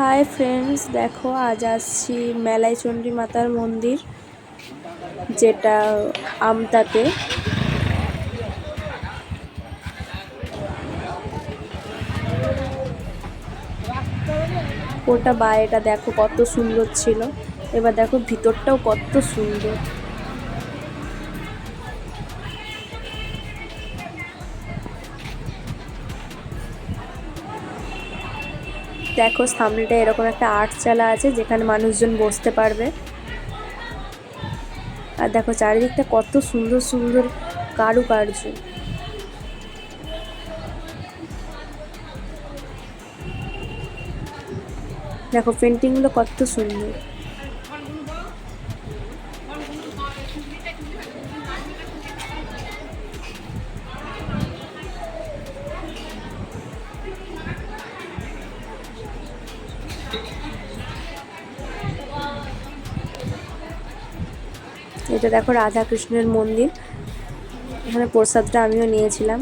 Hi friends, দেখো আজ আসছি মেলাই চণ্ডী মাতার মন্দির, যেটা আমতাতে। ওটা বাইরেটা দেখো কত সুন্দর ছিল। এবার দেখো ভিতরটাও কত সুন্দর। দেখো, সামনেটা এরকম একটা আর্ট চালা আছে যেখানে মানুষজন বসতে পারবে। আর দেখো, চারিদিকটা কত সুন্দর সুন্দর কারুকার্য। দেখো পেন্টিংগুলো কত সুন্দর। এটা দেখো রাধা কৃষ্ণের মন্দির। এখানে প্রসাদটা আমিও নিয়েছিলাম।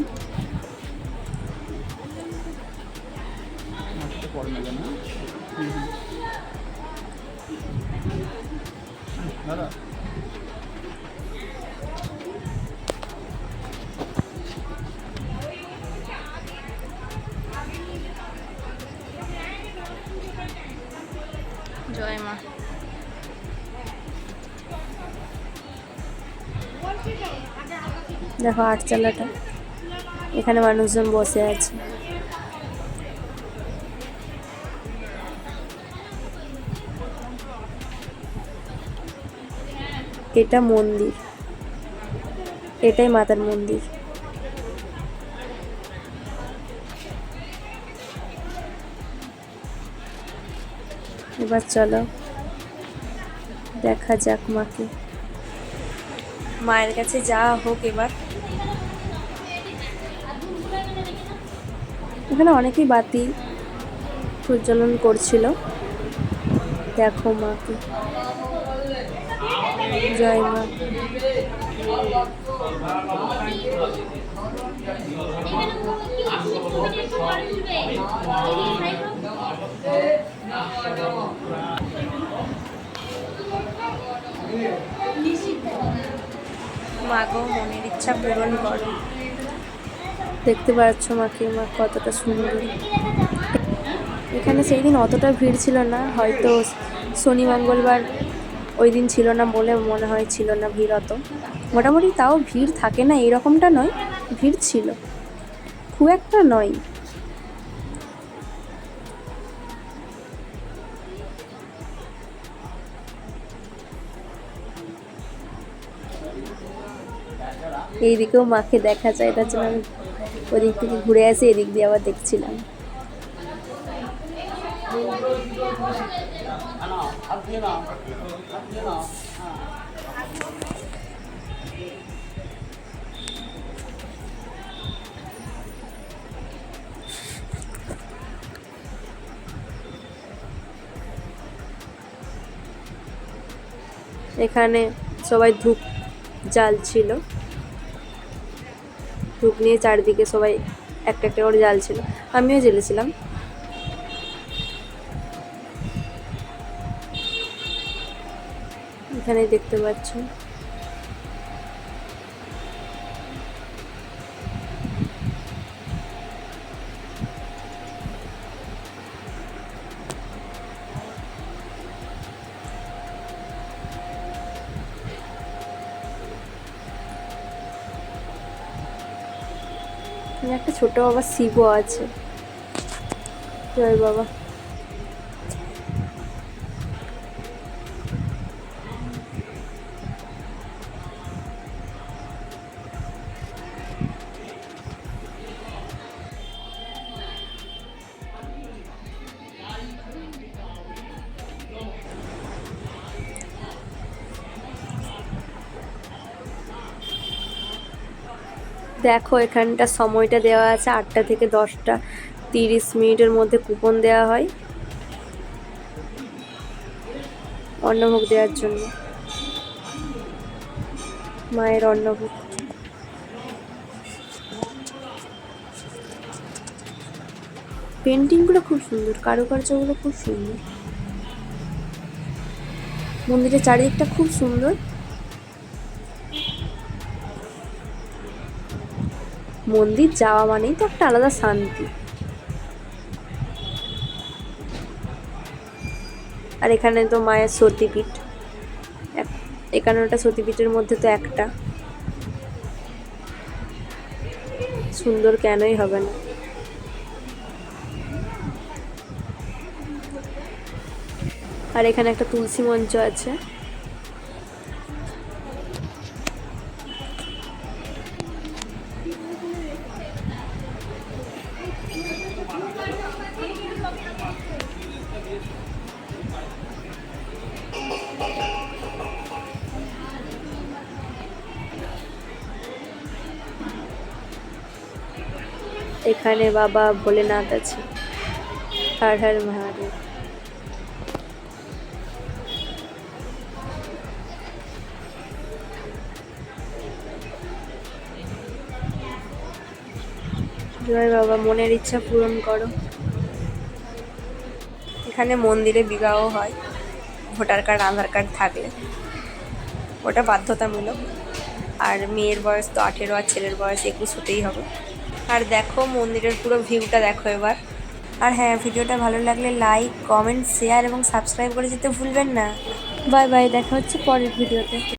জয় মা। দেখো আটচালাটা এখানে মানুষজন বসে আছে। এটা মন্দির। এটাই মাতার মন্দির। এবার চলো, দেখা যাক মাকে। মায়ের কাছে যাওয়া হোক এবার। এখানে অনেকেই বাতি প্রজ্বলন করছিল। দেখো মাকে জয় মা মা গো, মনের ইচ্ছা পূরণ করো। দেখতে পাচ্ছ মাকে মা কতটা সুন্দর। এখানে সেই দিন অতটা ভিড় ছিল না, হয়তো শনি, মঙ্গলবার ওই দিন ছিল না বলে মনে হয় ছিল না ভিড় অত। মোটামুটি তাও ভিড় থাকে না, এরকমটা নয়, ভিড় ছিল। খুব একটা নয়। এইদিকেও মাকে দেখা যায় তার জন্য আমি ওদিক থেকে ঘুরে আসি এদিক দিয়ে আবার দেখছিলাম। এখানে সবাই ধূপ জ্বালছিল। ধূপ নিয়ে চারিদিকে সবাই একটা একটা করে জ্বালছিল। আমিও জ্বেলেছিলাম। এখানে দেখতে পাচ্ছ। একটা ছোট বাবা শিবও আছে। জয় বাবা। দেখো, এখানটা সময়টা দেওয়া আছে আটটা থেকে দশটা। তিরিশ মিনিটের মধ্যে কুপন দেওয়া হয়। অন্নভোগ দেওয়ার জন্য। মায়ের অন্নভোগ। পেন্টিংগুলো খুব সুন্দর, কারুকার্যগুলো খুব সুন্দর। মন্দিরের চারিদিকটা খুব সুন্দর। মন্দির যাওয়া মানেই তো একটা আলাদা শান্তি। আর এখানে তো মায়ের সতীপীঠ। এক- একান্নটা সতীপীঠের মধ্যে তো একটা। সুন্দর কেনই হবে না। আর এখানে একটা তুলসী মঞ্চ আছে। এখানে বাবা ভোলেনাথ আছে। হর হর মহাদেব। জয় বাবা, মনের ইচ্ছা পূরণ করো। এখানে মন্দিরে বিবাহ হয়। ভোটার কার্ড, আধার কার্ড থাকলে। ওটা বাধ্যতামূলক। আর মেয়ের বয়স তো আঠেরো আর ছেলের বয়স একুশ হতেই হবে। আর দেখো মন্দিরের পুরো ভিউটা দেখো এবার। আর হ্যাঁ ভিডিওটা ভালো লাগলে লাইক কমেন্ট শেয়ার এবং সাবস্ক্রাইব করে যেতে ভুলবেন না। বাই বাই দেখা হচ্ছে পরের ভিডিওতে।